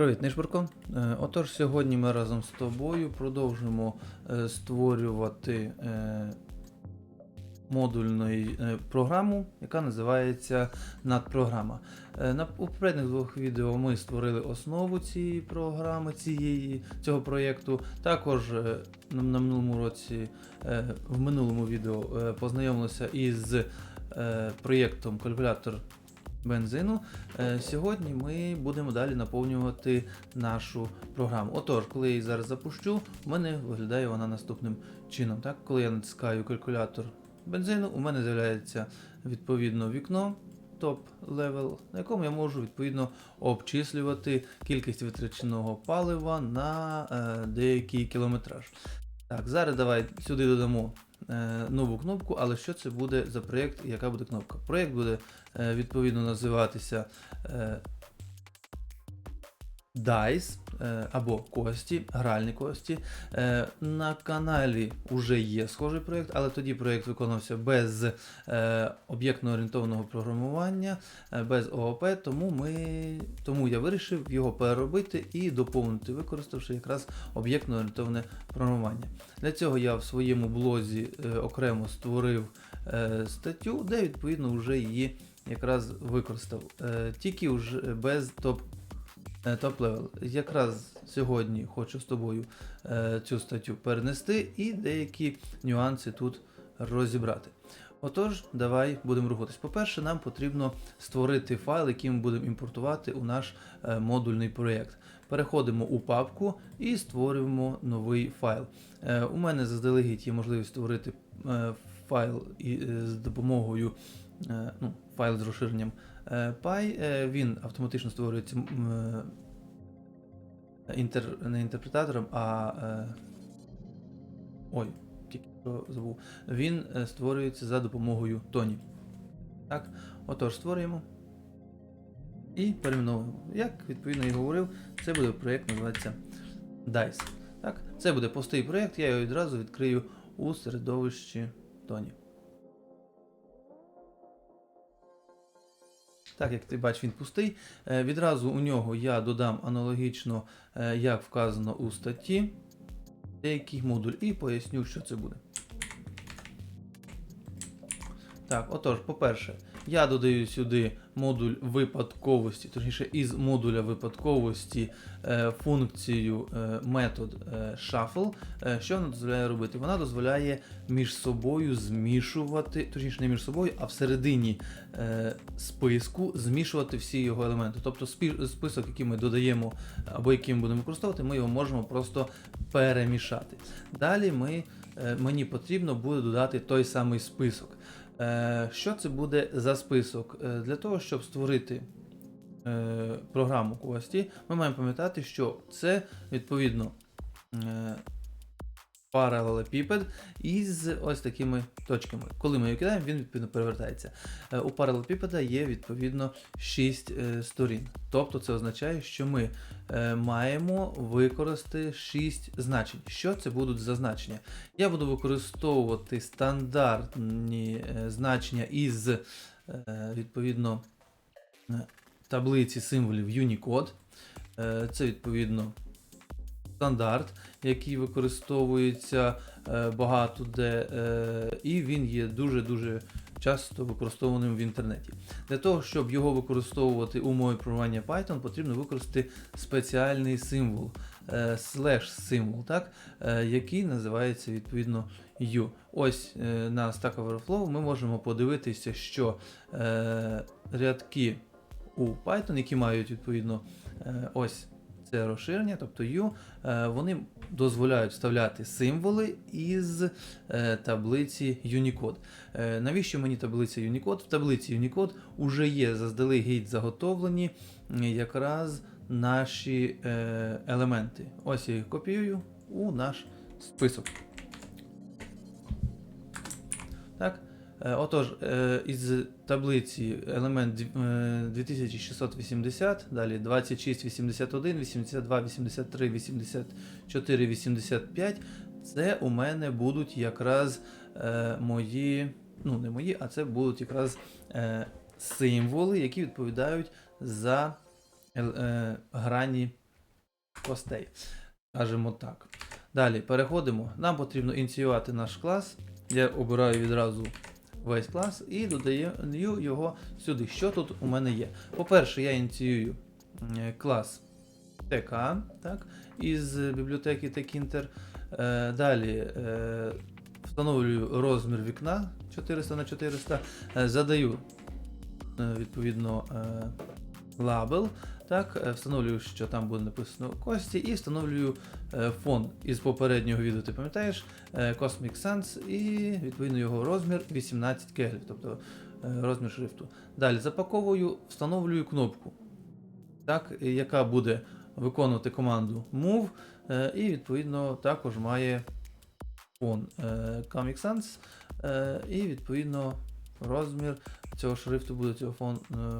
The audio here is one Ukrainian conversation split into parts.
Привіт, Нишбурко. Е, Отож, сьогодні ми разом з тобою продовжимо е, створювати е, модульну програму, яка називається надпрограма. На у попередніх двох відео ми створили основу цієї програми, цієї, цього проєкту. Також на, на минулому році, в минулому відео познайомилися із проєктом калькулятор бензину. Е, Сьогодні ми будемо далі наповнювати нашу програму. Отож, коли я її зараз запущу, у мене виглядає вона наступним чином. Так? Коли я натискаю калькулятор бензину, у мене з'являється відповідно вікно топ левел, на якому я можу відповідно обчислювати кількість витраченого палива на е, деякий кілометраж. Так, зараз давай сюди додамо нову кнопку, але що це буде за проєкт і яка буде кнопка? Проєкт буде е, відповідно називатися е, DICE е, або кості, гральні кості. Е, на каналі вже є схожий проєкт, але тоді проєкт виконався без е, об'єктно орієнтованого програмування, без ООП, тому, ми, тому я вирішив його переробити і доповнити, використавши якраз об'єктно орієнтоване програмування. Для цього я в своєму блозі окремо створив статтю, де відповідно вже її якраз використав. Тільки вже без топ топ-левел. Якраз сьогодні хочу з тобою е, цю статтю перенести і деякі нюанси тут розібрати. Отож, давай будемо рухатись. По-перше, нам потрібно створити файл, який ми будемо імпортувати у наш е, модульний проєкт. Переходимо у папку і створюємо новий файл. Е, у мене заздалегідь є можливість створити е, файл е, з допомогою е, ну, файл з розширенням е, Py. Е, він автоматично створюється е, інтер, не інтерпретатором, а. Е, ой, тільки що забув. Він е, створюється за допомогою Тоні. Так, отож, створюємо. І перейменовуємо. Як відповідно і говорив, це буде проєкт, називається DICE. Так, це буде пустий проєкт, я його відразу відкрию у середовищі Тоні. Так, як ти бачиш, він пустий. Е, Відразу у нього я додам аналогічно, е, як вказано у статті, деякий модуль і поясню, що це буде. Так, отож, по-перше, я додаю сюди модуль випадковості, точніше, із модуля випадковості е, функцію е, метод е, shuffle. Е, що вона дозволяє робити? Вона дозволяє між собою змішувати, точніше, не між собою, а всередині е, списку змішувати всі його елементи. Тобто список, який ми додаємо або який ми будемо використовувати, ми його можемо просто перемішати. Далі ми, е, мені потрібно буде додати той самий список. Е, Що це буде за список? Е, Для того, щоб створити е, програму Кості, ми маємо пам'ятати, що це відповідно паралелепіпед із ось такими точками. Коли ми його кидаємо, він відповідно перевертається. Е, У паралелепіпеда є відповідно 6 сторін. Тобто це означає, що ми е, маємо використати 6 значень. Що це будуть за значення? Я буду використовувати стандартні е, значення із е, відповідно е, таблиці символів Unicode. Е, Це відповідно стандарт, який використовується е, багато де, е, і він є дуже-дуже часто використовуваним в інтернеті. Для того, щоб його використовувати у мові програмування Python, потрібно використати спеціальний символ, е, слеш символ, так, який називається відповідно U. Ось на Stack Overflow ми можемо подивитися, що рядки у Python, які мають відповідно ось це розширення, тобто U, е, вони дозволяють вставляти символи із е, таблиці Unicode. Е, Навіщо мені таблиця Unicode? В таблиці Unicode вже є заздалегідь заготовлені якраз наші елементи. Ось я їх копіюю у наш список. Отож, е, із таблиці елемент е, 2680, далі 26, 81, 82, 83, 84, 85. Це у мене будуть якраз е, мої, ну не мої, а це будуть якраз е, символи, які відповідають за е, е, грані костей. Скажімо так. Далі переходимо. Нам потрібно ініціювати наш клас. Я обираю відразу весь клас і додаю його сюди. Що тут у мене є? По-перше, я ініціюю клас ТК так, із бібліотеки Tkinter. Е, Далі е, встановлюю розмір вікна 400 на 400, е, задаю відповідно лабел. Так, е, встановлюю, що там буде написано Кості, і встановлюю е, фон із попереднього відео, ти пам'ятаєш, е, Cosmic Sans, і відповідно його розмір 18 кегелів, тобто розмір шрифту. Далі запаковую, встановлюю кнопку, так, яка буде виконувати команду Move, і відповідно також має фон Comic Sans, і відповідно розмір цього шрифту буде, цього фон,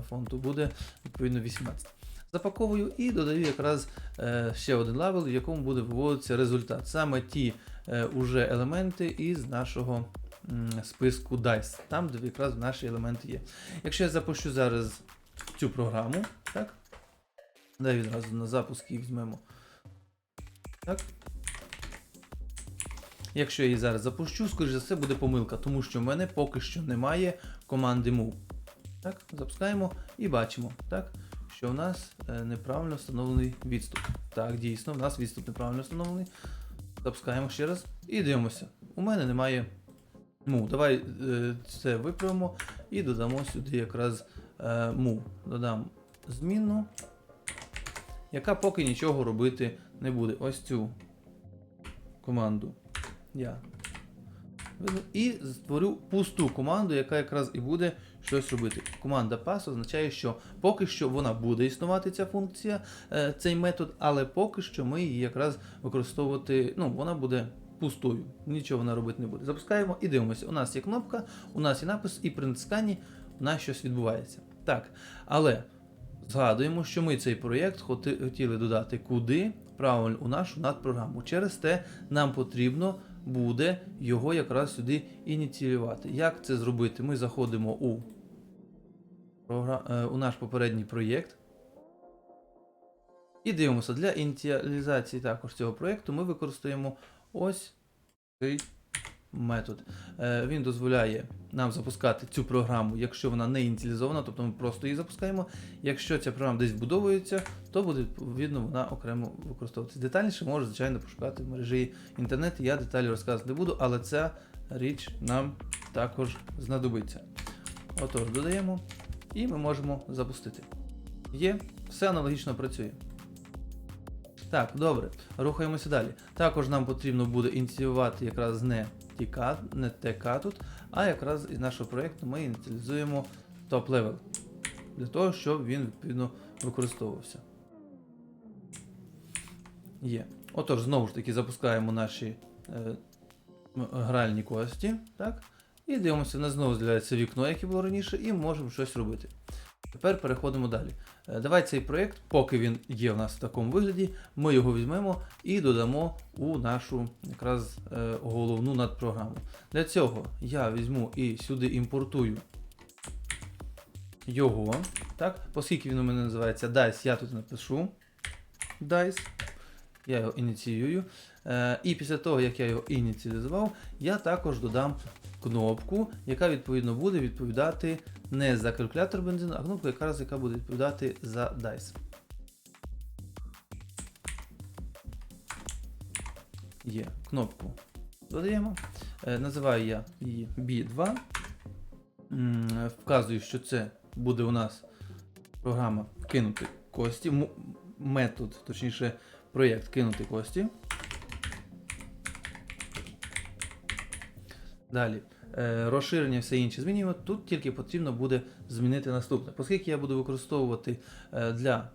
фонту буде відповідно 18. Запаковую і додаю якраз е, ще один левел, в якому буде виводитися результат. Саме ті е, уже елементи із нашого списку DICE, там, де якраз наші елементи є. Якщо я запущу зараз цю програму, так? Дай відразу на запуск її візьмемо. Так. Якщо я її зараз запущу, скоріш за все буде помилка, тому що в мене поки що немає команди move. Так, запускаємо і бачимо, так, що в нас е, неправильно встановлений відступ. Так, дійсно, в нас відступ неправильно встановлений. Запускаємо ще раз і дивимося. У мене немає move. Давай е, це виправимо і додамо сюди якраз е, move. Додам змінну, яка поки нічого робити не буде. Ось цю команду я і створю пусту команду, яка якраз і буде щось робити. Команда pass означає, що поки що вона буде існувати, ця функція, е, цей метод, але поки що ми її якраз використовувати, ну, вона буде пустою, нічого вона робити не буде. Запускаємо і дивимося. У нас є кнопка, у нас є напис, і при натисканні у нас щось відбувається. Так, але згадуємо, що ми цей проєкт хотіли додати куди? Правильно, у нашу надпрограму. Через те нам потрібно буде його якраз сюди ініціювати. Як це зробити? Ми заходимо у, е, у наш попередній проєкт. І дивимося, для ініціалізації також цього проєкту ми використаємо ось цей метод. Е, Він дозволяє нам запускати цю програму, якщо вона не ініціалізована, тобто ми просто її запускаємо. Якщо ця програма десь вбудовується, то буде відповідно вона окремо використовуватися. Детальніше може, звичайно, пошукати в мережі інтернет. Я деталі розказувати не буду, але ця річ нам також знадобиться. Отож, додаємо і ми можемо запустити. Є, все аналогічно працює. Так, добре, рухаємося далі. Також нам потрібно буде ініціювати якраз не ТК, не ТК тут, а якраз із нашого проєкту ми ініціалізуємо топ-левел. Для того, щоб він відповідно використовувався. Є. Отож, знову ж таки, запускаємо наші е, гральні кості. Так? І дивимося, у нас знову з'являється вікно, яке було раніше, і можемо щось робити. Тепер переходимо далі. Е, Давай цей проєкт, поки він є в нас в такому вигляді, ми його візьмемо і додамо у нашу якраз е, головну надпрограму. Для цього я візьму і сюди імпортую його. Так? Оскільки він у мене називається DICE, я тут напишу DICE. Я його ініціюю. Е, і після того, як я його ініціалізував, я також додам кнопку, яка відповідно буде відповідати не за калькулятор бензину, а кнопку, якраз яка буде відповідати за DICE. Є кнопку. Додаємо. Е, називаю я її B2. Вказую, що це буде у нас програма кинути кості. Метод, точніше, проєкт кинути кості. Далі. Е, розширення все інше змінюємо. Тут тільки потрібно буде змінити наступне. Оскільки я буду використовувати е, для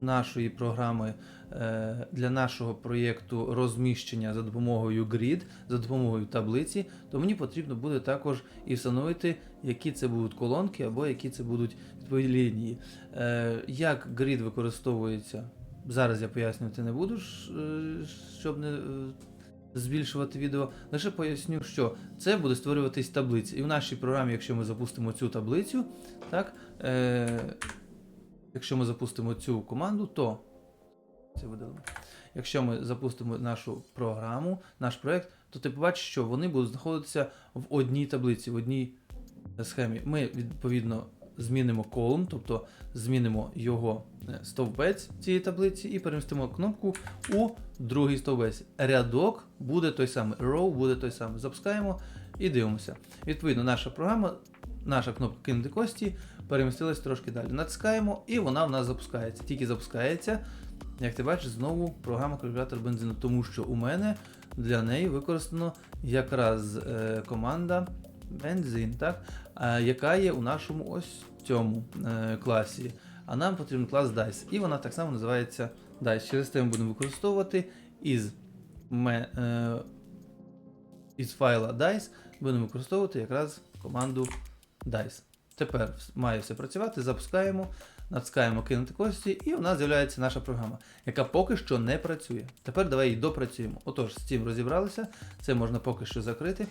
нашої програми, е, для нашого проєкту розміщення за допомогою grid, за допомогою таблиці, то мені потрібно буде також і встановити, які це будуть колонки або які це будуть відповідні лінії. Як grid використовується, зараз я пояснювати не буду, щоб не. Е, збільшувати відео. Лише поясню, що це буде створюватись таблиця. І в нашій програмі, якщо ми запустимо цю таблицю, так, е, якщо ми запустимо цю команду, то Це видалимо. Якщо ми запустимо нашу програму, наш проект, то ти побачиш, що вони будуть знаходитися в одній таблиці, в одній схемі. Ми відповідно змінимо колумн, тобто змінимо його е, стовбець цієї таблиці і перемістимо кнопку у другий стовбець. Рядок буде той самий, row буде той самий. Запускаємо і дивимося. Відповідно, наша програма, наша кнопка кинути кості перемістилась трошки далі. Натискаємо, і вона в нас запускається. Тільки запускається, як ти бачиш, знову програма калькулятор бензину, тому що у мене для неї використано якраз е, команда бензин, так? е, яка є у нашому ось цьому е, класі. А нам потрібен клас DICE. І вона так само називається DICE. Через те ми будемо використовувати із, ме, е, із файла DICE будемо використовувати якраз команду DICE. Тепер має все працювати, запускаємо, натискаємо кинути кості, і у нас з'являється наша програма, яка поки що не працює. Тепер давай її допрацюємо. Отож, з цим розібралися, це можна поки що закрити.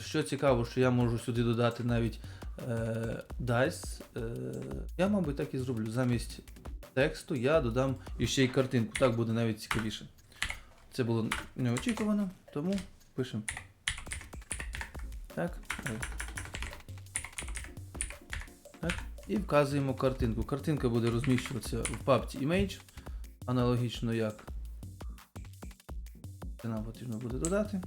Що цікаво, що я можу сюди додати навіть е, DICE. Е, я, мабуть, так і зроблю. Замість тексту я додам іще й картинку. Так буде навіть цікавіше. Це було неочікувано, тому пишемо. Так. Так. І вказуємо картинку. Картинка буде розміщуватися в папці Image, аналогічно як це нам потрібно буде додати.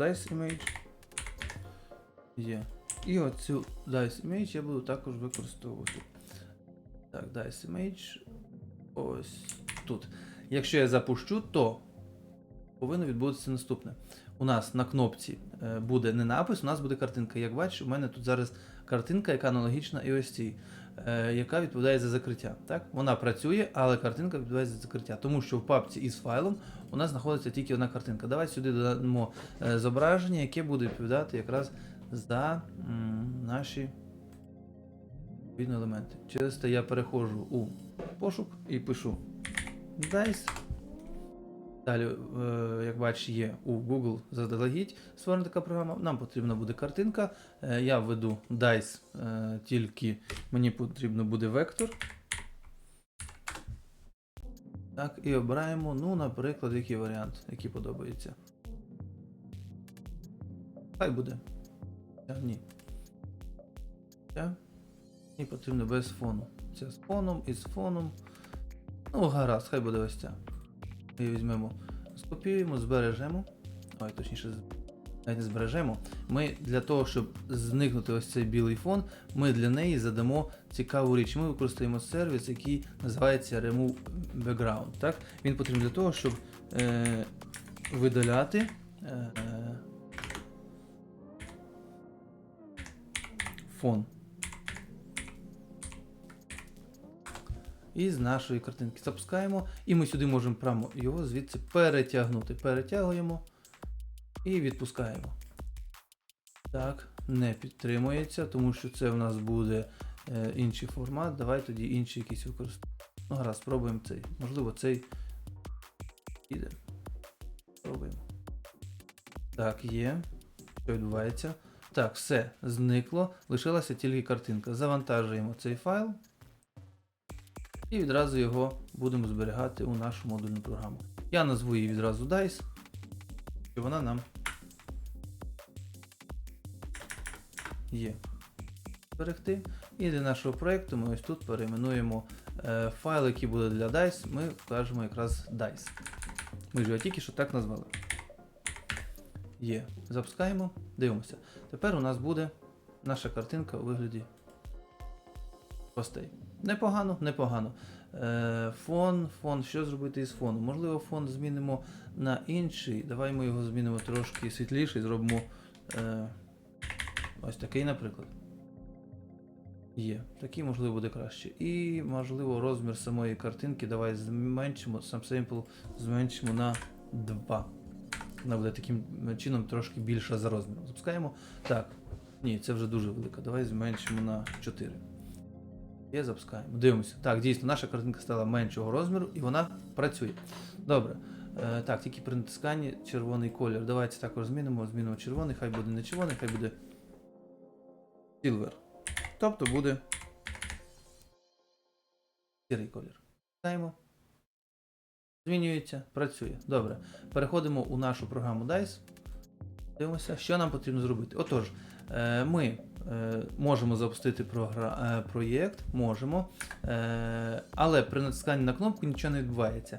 Dice Image. Є. І оцю Dice Image я буду також використовувати. Так, Dice Image. Ось тут. Якщо я запущу, то повинно відбутися наступне. У нас на кнопці е, буде не напис, у нас буде картинка. Як бачиш, у мене тут зараз картинка, яка аналогічна і ось цій, яка відповідає за закриття. Так? Вона працює, але картинка відповідає за закриття. Тому що в папці із файлом у нас знаходиться тільки одна картинка. Давай сюди додамо е, зображення, яке буде відповідати якраз за наші елементи. Через те я переходжу у пошук і пишу DICE. Далі, е, як бачиш, є у Google заздалегідь створена така програма. Нам потрібна буде картинка. Е, Я введу DICE, е, тільки мені потрібно буде вектор. Так, і обираємо, ну, наприклад, який варіант, який подобається. Хай буде. Ні. Мені потрібно без фону. Це з фоном і з фоном. Ну, гаразд, хай буде ось ця. Ми візьмемо, скопіюємо, збережемо. Ой, точніше, навіть не збережемо. Ми для того, щоб зникнути ось цей білий фон, ми для неї задамо цікаву річ. Ми використаємо сервіс, який називається Remove Background. Так? Він потрібен для того, щоб е, видаляти. Е, фон. І з нашої картинки запускаємо, і ми сюди можемо прямо його звідси перетягнути. Перетягуємо і відпускаємо. Так, не підтримується, тому що це в нас буде е, інший формат. Давай тоді інший якийсь використаємо. Ну, гаразд, спробуємо цей. Можливо, цей піде. Спробуємо. Так, є. Що відбувається? Так, все, зникло. Лишилася тільки картинка. Завантажуємо цей файл. І відразу його будемо зберігати у нашу модульну програму. Я назву її відразу DICE, і вона нам є. Зберегти. І для нашого проєкту ми ось тут перейменуємо е, файл, який буде для DICE, ми вкажемо якраз DICE. Ми ж його тільки що так назвали. Є. Запускаємо, дивимося. Тепер у нас буде наша картинка у вигляді постей. Непогано, непогано. Е, фон, фон, що зробити із фоном? Можливо, фон змінимо на інший. Давай ми його змінимо трошки світліший, зробимо е, ось такий, наприклад. Є. Такий, можливо, буде краще. І, можливо, розмір самої картинки. Давай зменшимо, сам семпл зменшимо на 2. Вона буде таким чином трошки більша за розміром. Запускаємо. Так. Ні, це вже дуже велика. Давай зменшимо на 4. Є, запускаємо. Дивимося. Так, дійсно, наша картинка стала меншого розміру і вона працює. Добре. Е, так, тільки при натисканні червоний колір. Давайте також змінимо. Змінимо червоний, хай буде не червоний, хай буде silver. Тобто буде сірий колір. Даємо. Змінюється, працює. Добре. Переходимо у нашу програму DICE. Дивимося, що нам потрібно зробити. Отож, е, ми можемо запустити е, проєкт, можемо, е, але при натисканні на кнопку нічого не відбувається.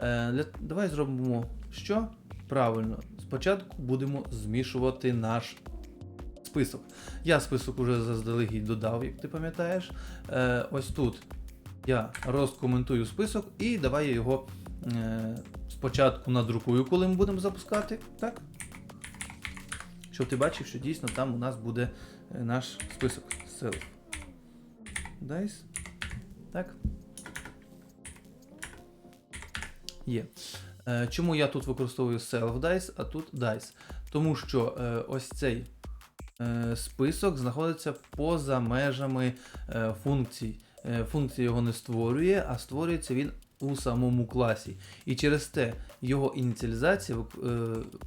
Е, давай зробимо що? Правильно, спочатку будемо змішувати наш список. Я список уже заздалегідь додав, як ти пам'ятаєш. Е, ось тут я розкоментую список і давай я його е, спочатку надрукую, коли ми будемо запускати. Так? Щоб ти бачив, що дійсно там у нас буде е, наш список. Self. Dice. Так. Є. Е, Чому я тут використовую self dice, а тут dice? Тому що е, ось цей е, список знаходиться поза межами е, функцій. Е, функція його не створює, а створюється він у самому класі. І через те його ініціалізація е,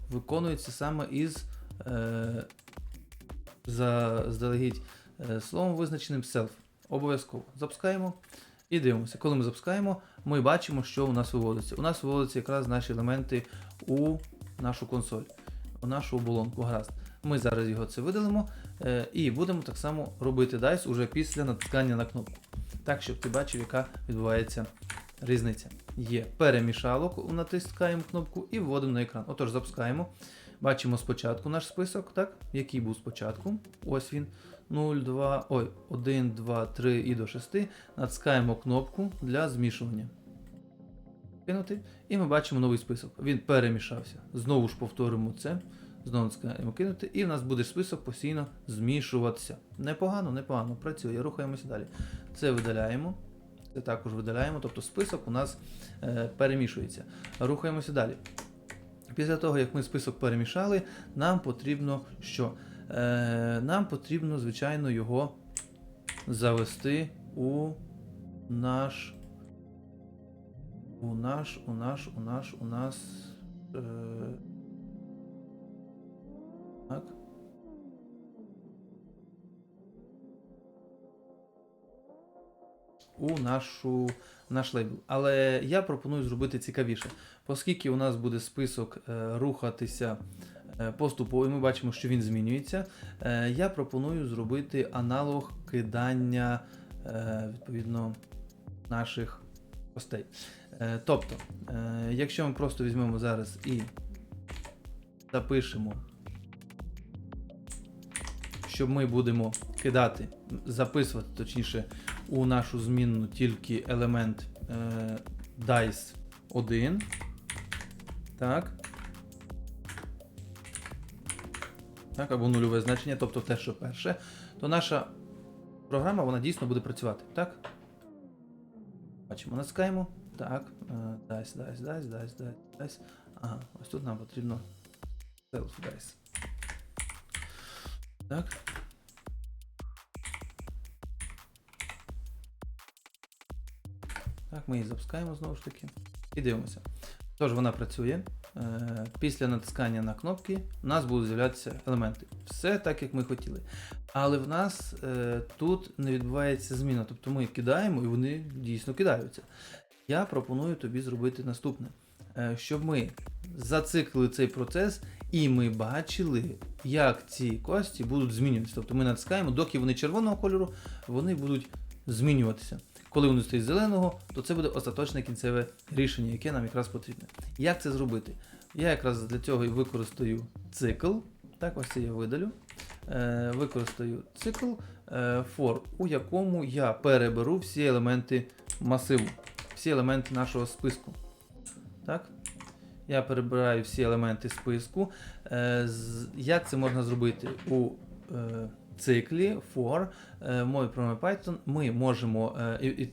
виконується саме із е, заздалегідь е, словом визначеним self. Обов'язково запускаємо і дивимося. Коли ми запускаємо, ми бачимо, що у нас виводиться. У нас виводяться якраз наші елементи у нашу консоль, у нашу оболонку. Гаразд. Ми зараз його це видалимо е, і будемо так само робити DICE уже після натискання на кнопку. Так, щоб ти бачив, яка відбувається різниця. Є перемішалок, натискаємо кнопку і вводимо на екран. Отож, запускаємо. Бачимо спочатку наш список, так? Який був спочатку. Ось він. 0, 2, ой, 1, 2, 3 і до 6. Натискаємо кнопку для змішування. Кинути. І ми бачимо новий список. Він перемішався. Знову ж повторимо це. Знову натискаємо кинути, і в нас буде список постійно змішуватися. Непогано, непогано, працює. Рухаємося далі. Це видаляємо. Це також видаляємо, тобто список у нас е, перемішується. Рухаємося далі. Після того, як ми список перемішали, нам потрібно що? Е, нам потрібно, звичайно, його завести у наш. У наш, у наш, у наш, у нас. Е, так. У нашу, наш лейбл. Але я пропоную зробити цікавіше. Оскільки у нас буде список е, рухатися е, поступово, і ми бачимо, що він змінюється, е, я пропоную зробити аналог кидання відповідно наших постей. Тобто, якщо ми просто візьмемо зараз і запишемо, що ми будемо кидати, записувати, точніше, у нашу змінну тільки елемент е, dice 1. Так. Так, або нульове значення, тобто те, що перше, то наша програма вона дійсно буде працювати. Так? Бачимо, натискаємо. Так. е, Dice, dice, dice, dice, dice, dice. Ага, ось тут нам потрібно self dice. Так. Так, ми її запускаємо знову ж таки. І дивимося. Тож вона працює. Е, Після натискання на кнопки у нас будуть з'являтися елементи. Все так, як ми хотіли. Але в нас е, тут не відбувається зміна. Тобто ми кидаємо і вони дійсно кидаються. Я пропоную тобі зробити наступне. Е, щоб ми зациклили цей процес і ми бачили, як ці кості будуть змінюватися. Тобто ми натискаємо, доки вони червоного кольору, вони будуть змінюватися. Коли вони стають зеленого, то це буде остаточне кінцеве рішення, яке нам якраз потрібне. Як це зробити? Я якраз для цього і використаю цикл. Так, ось це я видалю. Е, використаю цикл е, for, у якому я переберу всі елементи масиву, всі елементи нашого списку. Так? Я перебираю всі елементи списку. Е, як це можна зробити у е, циклі for е, в мові програми Python ми можемо е,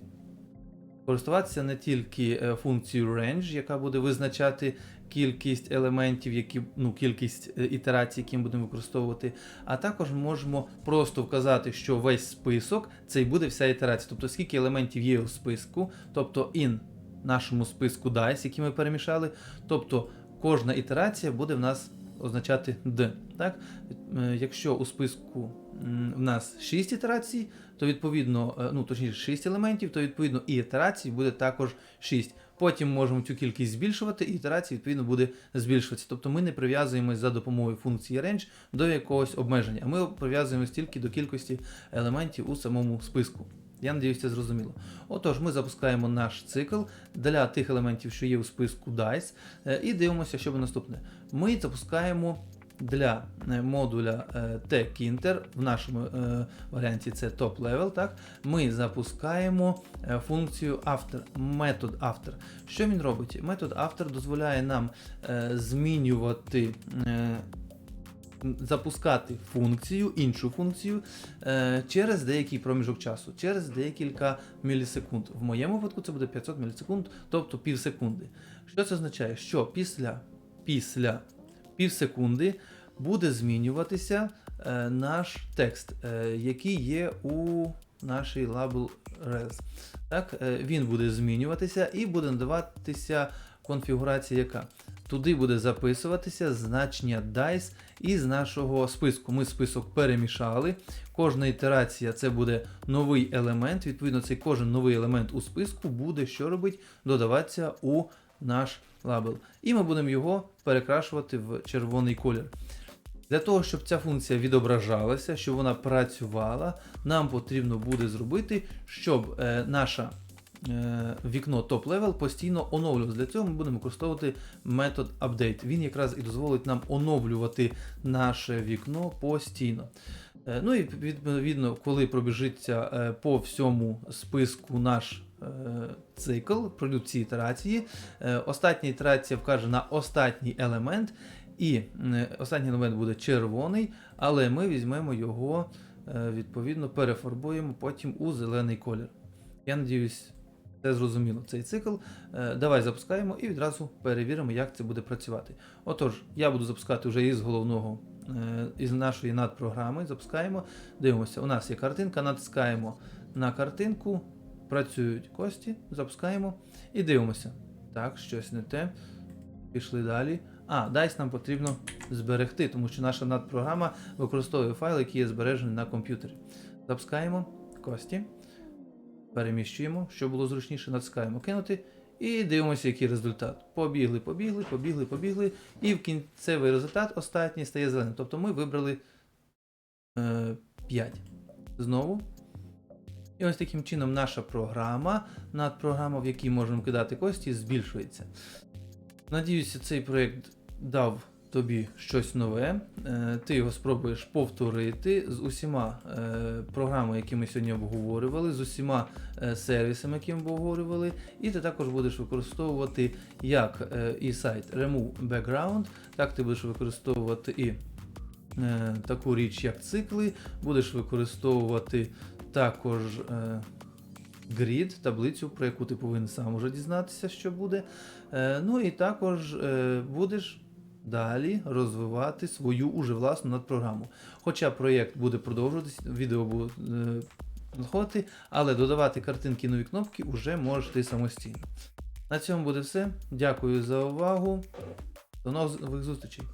користуватися не тільки е, функцією range, яка буде визначати кількість елементів, які, ну, кількість е, ітерацій, які ми будемо використовувати, а також можемо просто вказати, що весь список це і буде вся ітерація. Тобто скільки елементів є у списку, тобто in нашому списку DICE, який ми перемішали. Тобто кожна ітерація буде в нас означати D. Так? Е, Якщо у списку в нас 6 ітерацій, то відповідно, е, ну точніше 6 елементів, то відповідно і ітерацій буде також 6. Потім можемо цю кількість збільшувати, і ітерацій відповідно буде збільшуватися. Тобто ми не прив'язуємось за допомогою функції range до якогось обмеження, а ми прив'язуємось тільки до кількості елементів у самому списку. Я надіюсь, це зрозуміло. Отож, ми запускаємо наш цикл для тих елементів, що є у списку DICE, е, і дивимося, що буде наступне. Ми запускаємо для е, модуля е, TechInter, в нашому е, варіанті це top level, так? ми запускаємо функцію after, метод after. Що він робить? Метод after дозволяє нам змінювати. Запускати функцію, іншу функцію через деякий проміжок часу, через декілька мілісекунд. В моєму випадку це буде 500 мілісекунд, тобто пів секунди. Що це означає? Що після, після пів секунди буде змінюватися е, наш текст, е, який є у нашій label res. Так, е, він буде змінюватися і буде надаватися конфігурація яка. Туди буде записуватися значення DICE із нашого списку. Ми список перемішали. Кожна ітерація це буде новий елемент. Відповідно, цей кожен новий елемент у списку буде що робить? Додаватися у наш лабел. І ми будемо його перекрашувати в червоний колір. Для того, щоб ця функція відображалася, щоб вона працювала, нам потрібно буде зробити, щоб е, наша е, вікно top-level постійно оновлювалося. Для цього ми будемо використовувати метод update. Він якраз і дозволить нам оновлювати наше вікно постійно. Е, ну і відповідно, коли пробіжиться е, по всьому списку наш цикл, пройдуть ці ітерації, е, остання ітерація вкаже на останній елемент, і е, останній елемент буде червоний, але ми візьмемо його, е, відповідно, перефарбуємо потім у зелений колір. Я надіюсь, це зрозуміло цей цикл. Е, Давай запускаємо і відразу перевіримо, як це буде працювати. Отож, я буду запускати вже із головного, е, із нашої надпрограми. Запускаємо, дивимося, у нас є картинка, натискаємо на картинку, працюють кості, запускаємо і дивимося. Так, щось не те. Пішли далі. А, DICE нам потрібно зберегти, тому що наша надпрограма використовує файл, який є збережений на комп'ютері. Запускаємо кості, переміщуємо, щоб було зручніше, натискаємо кинути і дивимося, який результат. Побігли, побігли, побігли, побігли. І в кінцевий результат останній стає зеленим. Тобто ми вибрали е, 5. Знову. І ось таким чином наша програма, надпрограма, в якій можемо кидати кості, збільшується. Надіюся, цей проєкт дав тобі щось нове. Е, Ти його спробуєш повторити з усіма е, програмами, які ми сьогодні обговорювали, з усіма е, сервісами, які ми обговорювали, і ти також будеш використовувати як і сайт Remove Background, так ти будеш використовувати і таку річ, як цикли, будеш використовувати також. Е, Grid, таблицю, про яку ти повинен сам уже дізнатися, що буде. Е, ну і також е, будеш далі розвивати свою уже власну надпрограму. Хоча проєкт буде продовжуватись, відео буде е, знаходити, але додавати картинки нові кнопки вже можеш ти самостійно. На цьому буде все. Дякую за увагу. До нових зустрічей!